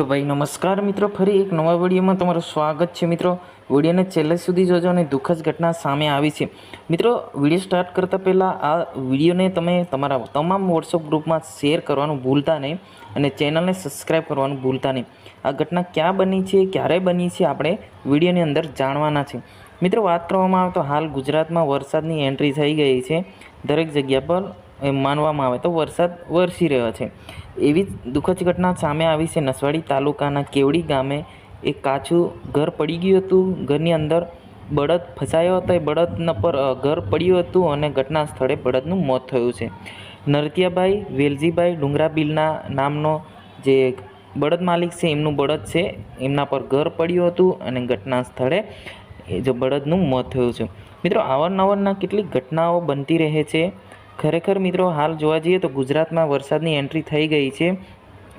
તો ભાઈ નમસ્કાર મિત્રો, ફરી એક નવા વિડીયોમાં તમારું સ્વાગત છે મિત્રો. વિડીયોને છેલ્લે સુધી જોજો અને દુઃખદ ઘટના સામે આવી છે. મિત્રો, વીડિયો સ્ટાર્ટ કરતાં પહેલાં આ વિડીયોને તમે તમારા તમામ વોટ્સઅપ ગ્રુપમાં શેર કરવાનું ભૂલતા નહીં અને ચેનલને સબસ્ક્રાઈબ કરવાનું ભૂલતા નહીં. આ ઘટના ક્યાં બની છે, ક્યારે બની છે, આપણે વિડીયોની અંદર જાણવાના છે. મિત્રો, વાત કરવામાં આવે તો હાલ ગુજરાતમાં વરસાદની એન્ટ્રી થઈ ગઈ છે. દરેક જગ્યા પર એમ માનવામાં આવે તો વરસાદ વરસી રહ્યો છે. એવી જ દુઃખદ ઘટના સામે આવી છે. નસવાડી તાલુકાના કેવડી ગામે એક કાચું ઘર પડી ગયું હતું. ઘરની અંદર બળદ ફસાયો હતો. એ બળદના પર ઘર પડ્યું હતું અને ઘટના સ્થળે બળદનું મોત થયું છે. નરતિયાભાઈ વેલજીભાઈ ડુંગરાબીલના નામનો જે બળદ માલિક છે, એમનું બળદ છે, એમના પર ઘર પડ્યું હતું અને ઘટના સ્થળે જે બળદનું મોત થયું છે. મિત્રો અવારનવારના કેટલીક ઘટનાઓ બનતી રહે છે. ખરેખર મિત્રો, હાલ જોવા જઈએ તો ગુજરાતમાં વરસાદની એન્ટ્રી થઈ ગઈ છે.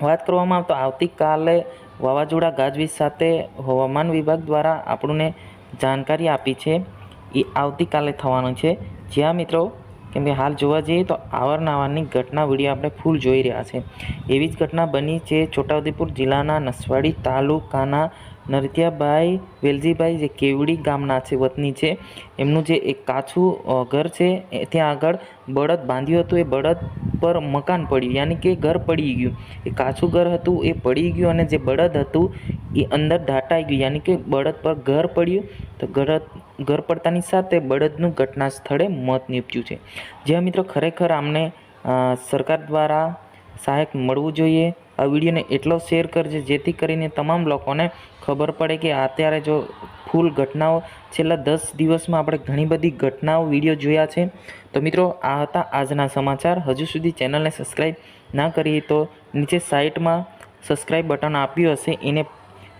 વાત કરવામાં તો આવતીકાલે વાવાઝોડા ગાજવીજ સાથે હવામાન વિભાગ દ્વારા આપણને જાણકારી આપી છે. એ આવતીકાલે થવાનું છે. જ્યાં મિત્રો, કેમ કે હાલ જોવા જઈએ તો અવારનવારની ઘટના વીડિયો આપણે ફૂલ જોઈ રહ્યા છે. એવી જ ઘટના બની છે છોટાઉદેપુર જિલ્લાના નસવાડી તાલુકાના નરતિયાભાઈ વેલજીભાઈ જે કેવડી ગામના છે, વતની છે, એમનું જે એક કાછું ઘર છે ત્યાં આગળ બળદ બાંધ્યું હતું. એ બળદ પર મકાન પડ્યું, યાની કે ઘર પડી ગયું. એ કાછું ઘર હતું, એ પડી ગયું અને જે બળદ હતું, એ અંદર દાટાઈ ગયું, યાની કે બળદ પર ઘર પડ્યું. તો ઘર ઘર પડતાની સાથે બળદનું ઘટના સ્થળે મોત નીપજ્યું છે. જ્યાં મિત્રો ખરેખર આમને સરકાર દ્વારા સહાયક મળવું જોઈએ. આ વિડીયોને એટલો શેર કરજે જેથી કરીને તમામ લોકોને ખબર પડે કે અત્યારે જો ફૂલ ઘટનાઓ છેલ્લા દસ દિવસમાં આપણે ઘણી બધી ઘટનાઓ વીડિયો જોયા છે. તો મિત્રો, આ હતા આજના સમાચાર. હજુ સુધી ચેનલને સબસ્ક્રાઈબ ના કરી તો નીચે સાઇટમાં સબસ્ક્રાઈબ બટન આપ્યું હશે, એને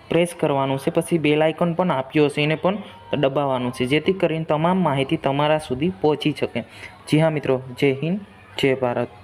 પ્રેસ કરવાનું છે. પછી બેલ આઇકોન પણ આપ્યું હશે, એને પણ દબાવવાનું છે, જેથી કરીને તમામ માહિતી તમારા સુધી પહોંચી શકે. જી હા મિત્રો, જય હિન્દ, જય ભારત.